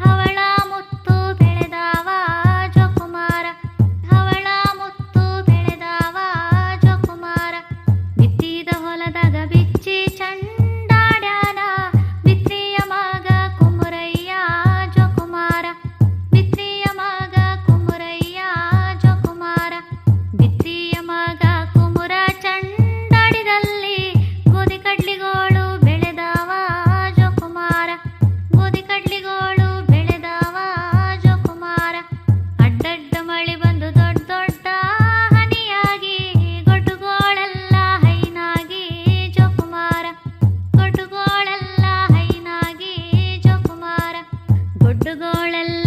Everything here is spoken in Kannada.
ಹವಳಾ ಮುತ್ತು ಬೆಳೆದ ವಾಜಕುಮಾರ ಹವಳಾ ಮುತ್ತು ಬೆಳೆದ ವಾಜಕುಮಾರ ಬಿದ್ದೀದ ಹೊಲದ ಬಿಚ್ಚಿ ಚಂಡ தொட்டுகோளல்ல